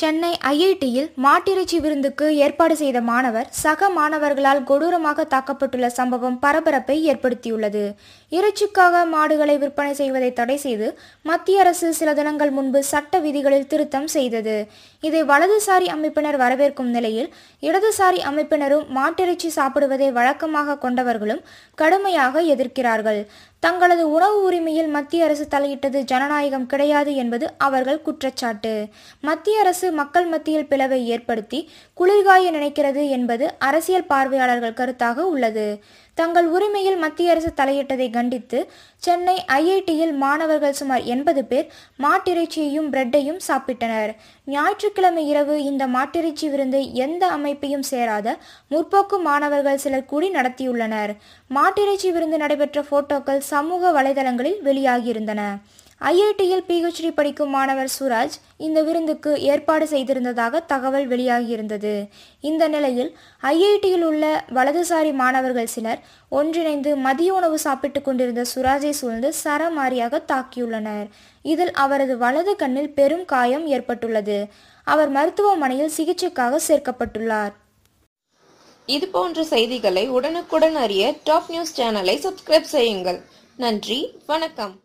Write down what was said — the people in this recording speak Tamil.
சென்னை ஐஐடியில் மாட்டிறைச்சி விருந்துக்கு ஏற்பாடு செய்த மாணவர் சக மாணவர்களால் கொடூரமாக தாக்கப்பட்டுள்ள சம்பவம் பரபரப்பை ஏற்படுத்தியுள்ளது. இறைச்சிக்காக மாடுகளை விற்பனை செய்வதை தடை செய்து மத்திய அரசு சில தினங்கள் முன்பு சட்ட விதிகளில் திருத்தம் செய்தது. இதை வலதுசாரி அமைப்பினர் வரவேற்கும் நிலையில் இடதுசாரி அமைப்பினரும் மாட்டிறைச்சி சாப்பிடுவதை வழக்கமாக கொண்டவர்களும் கடுமையாக எதிர்க்கிறார்கள். தங்களது உணவு உரிமையில் மத்திய அரசு தலையிட்டது ஜனநாயகம் கிடையாது என்பது அவர்கள் குற்றச்சாட்டு. மத்திய அரசு மக்கள் மத்தியில் பிளவை ஏற்படுத்தி குளிர்காய நினைக்கிறது என்பது அரசியல் பார்வையாளர்கள் கருத்தாக உள்ளது. தங்கள் உரிமையில் மத்திய அரசு தலையிட்டதை கண்டித்து சென்னை ஐஐடியில் மாணவர்கள் சுமார் எண்பது பேர் மாட்டிறைச்சியையும் பிரெட்டையும் சாப்பிட்டனர். ஞாயிற்றுக்கிழமை இரவு இந்த மாட்டிறைச்சி விருந்து எந்த அமைப்பையும் சேராத முற்போக்கு மாணவர்கள் சிலர் கூடி நடத்தியுள்ளனர். மாட்டிறைச்சி விருந்து நடைபெற்ற போட்டோக்கள் சமூக வலைதளங்களில் வெளியாகியிருந்தன. ஐஐடியில் பிஹெச்டி படிக்கும் மாணவர் சுராஜ் இந்த விருந்துக்கு ஏற்பாடு செய்திருந்ததாக தகவல் வெளியாகியிருந்தது. இந்த நிலையில் ஐஐடியில் உள்ள வலதுசாரி மாணவர்கள் சிலர் ஒன்றிணைந்து மதிய உணவு சாப்பிட்டுக் கொண்டிருந்த சுராஜை சூழ்ந்து சரமாரியாக தாக்கியுள்ளனர். இதில் அவரது வலது கண்ணில் பெரும் காயம் ஏற்பட்டுள்ளது. அவர் மருத்துவமனையில் சிகிச்சைக்காக சேர்க்கப்பட்டுள்ளார். இது போன்ற செய்திகளை உடனுக்குடன் அறிய டாப் நியூஸ் சேனலை சப்ஸ்கிரைப் செய்யுங்கள். நன்றி வணக்கம்.